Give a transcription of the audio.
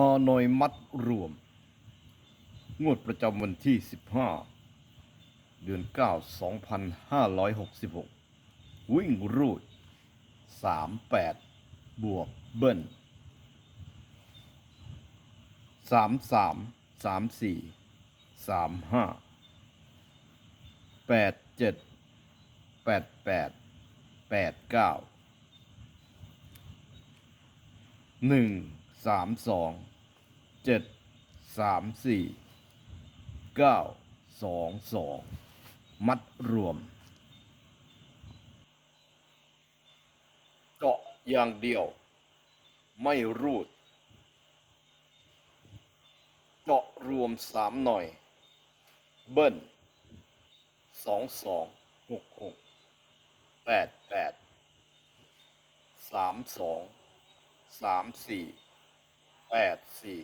ฮานอยมัดรวม งวดประจำวันที่ 15 เดือน 9 2566 วิ่งรูด 38 บวกเบิ้ล33 34 35 87 88 89หนึ่ง สามสองเจ็ดสามสี่เก้าสองสองมัดรวมเจาะอย่างเดียว ไม่รูดเจาะรวมสามหน่อย เบิ้ลสองสองหกหกแปดแปดสามสองสามสี่ แปดสี่